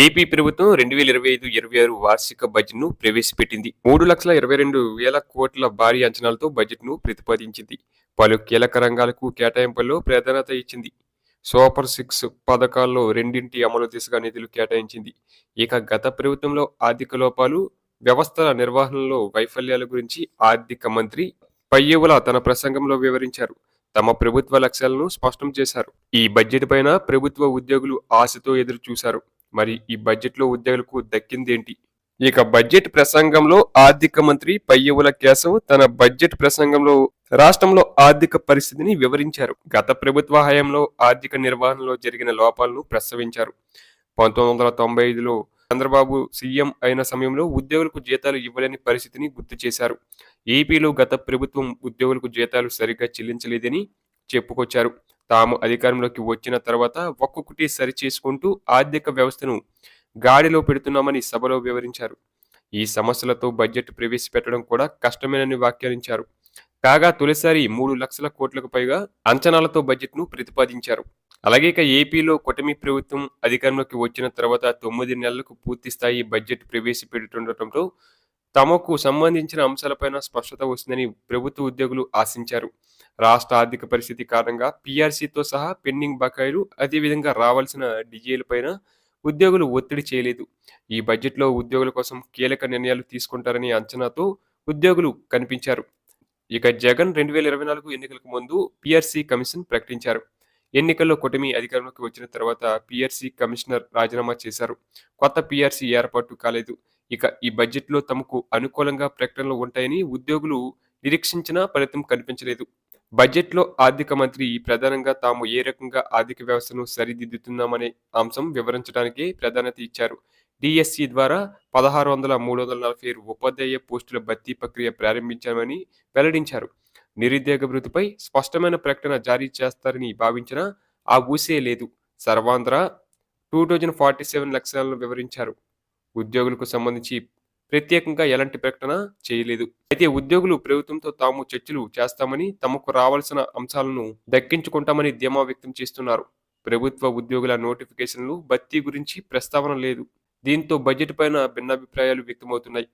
AP ప్రభుత్వం రెండు వేల ఇరవై ఐదు ఇరవై ఆరు వార్షిక బడ్జెట్ను ప్రవేశపెట్టింది. మూడు లక్షల ఇరవై రెండు వేల కోట్ల భారీ అంచనాలతో బడ్జెట్ను ప్రతిపాదించింది. పలు కీలక రంగాలకు కేటాయింపుల్లో ప్రాధాన్యత ఇచ్చింది. సూపర్ సిక్స్ పథకాల్లో రెండింటి అమలు దిశగా నిధులు కేటాయించింది. ఇక గత ప్రభుత్వంలో ఆర్థిక లోపాలు వ్యవస్థల నిర్వహణలో వైఫల్యాల గురించి ఆర్థిక మంత్రి పయ్యవుల తన ప్రసంగంలో వివరించారు. తమ ప్రభుత్వ లక్ష్యాలను స్పష్టం చేశారు. ఈ బడ్జెట్ పైన ప్రభుత్వ ఉద్యోగులు ఆశతో ఎదురు చూశారు మరి ఈ బడ్జెట్లో ఉద్యోగులకు దక్కిందేంటి? ఇక బడ్జెట్ ప్రసంగంలో ఆర్థిక మంత్రి పయ్యవుల కేశవ్ తన బడ్జెట్ ప్రసంగంలో రాష్ట్రంలో ఆర్థిక పరిస్థితిని వివరించారు. గత ప్రభుత్వ హయాంలో ఆర్థిక నిర్వహణలో జరిగిన లోపాలను ప్రస్తావించారు పంతొమ్మిది వందల తొంభై ఐదులో చంద్రబాబు సీఎం అయిన సమయంలో ఉద్యోగులకు జీతాలు ఇవ్వలేని పరిస్థితిని గుర్తు చేశారు. ఏపీలో గత ప్రభుత్వం ఉద్యోగులకు జీతాలు సరిగ్గా చెల్లించలేదని చెప్పుకొచ్చారు. తాము అధికారంలోకి వచ్చిన తర్వాత ఒక్కొక్కటి సరి చేసుకుంటూ ఆర్థిక వ్యవస్థను గాడిలో పెడుతున్నామని సభలో వివరించారు. ఈ సమస్యలతో బడ్జెట్ ప్రవేశపెట్టడం కూడా కష్టమేనని వ్యాఖ్యానించారు. కాగా తొలిసారి మూడు లక్షల కోట్లకు పైగా అంచనాలతో బడ్జెట్ను ప్రతిపాదించారు. అలాగే ఇక ఏపీలో కూటమి ప్రభుత్వం అధికారంలోకి వచ్చిన తర్వాత తొమ్మిది నెలలకు పూర్తి స్థాయి బడ్జెట్ ప్రవేశపెడుతుండటంతో తమకు సంబంధించిన అంశాలపైన స్పష్టత వస్తుందని ప్రభుత్వ ఉద్యోగులు ఆశించారు. రాష్ట్ర ఆర్థిక పరిస్థితి కారణంగా పీఆర్సీతో సహా పెండింగ్ బకాయిలు అదేవిధంగా రావాల్సిన డిజేల పైన ఉద్యోగులు ఒత్తిడి చేయలేదు. ఈ బడ్జెట్లో ఉద్యోగుల కోసం కీలక నిర్ణయాలు తీసుకుంటారని అంచనాతో ఉద్యోగులు కనిపించారు. ఇక జగన్ రెండు వేల ఇరవై నాలుగు ఎన్నికలకు ముందు పిఆర్సీ కమిషన్ ప్రకటించారు. ఎన్నికల్లో కూటమి అధికారంలోకి వచ్చిన తర్వాత పిఆర్సీ కమిషనర్ రాజీనామా చేశారు. కొత్త పిఆర్సీ ఏర్పాటు కాలేదు. ఇక ఈ బడ్జెట్లో తమకు అనుకూలంగా ప్రకటనలు ఉంటాయని ఉద్యోగులు నిరీక్షించినా ఫలితం కనిపించలేదు. బడ్జెట్లో ఆర్థిక మంత్రి ప్రధానంగా తాము ఏ రకంగా ఆర్థిక వ్యవస్థను సరిదిద్దుతున్నామనే అంశం వివరించడానికి ప్రాధాన్యత ఇచ్చారు. డిఎస్సి ద్వారా పదహారు వందల మూడు వందల నలభై ఏడు ఉపాధ్యాయ పోస్టుల భర్తీ ప్రక్రియ ప్రారంభించామని వెల్లడించారు. నిరుద్యోగ భృతిపై స్పష్టమైన ప్రకటన జారీ చేస్తారని భావించినా ఆ ఊసే లేదు. సర్వాంధ్ర టూ థౌజండ్ ఫార్టీ సెవెన్ లక్షణాలను వివరించారు. ఉద్యోగులకు సంబంధించి ప్రత్యేకంగా ఎలాంటి ప్రకటన చేయలేదు. అయితే ఉద్యోగులు ప్రభుత్వంతో తాము చర్చలు చేస్తామని తమకు రావాల్సిన అంశాలను దక్కించుకుంటామని ధీమా వ్యక్తం చేస్తున్నారు. ప్రభుత్వ ఉద్యోగుల నోటిఫికేషన్లు భర్తీ గురించి ప్రస్తావన లేదు. దీంతో బడ్జెట్ పైన భిన్నాభిప్రాయాలు వ్యక్తమవుతున్నాయి.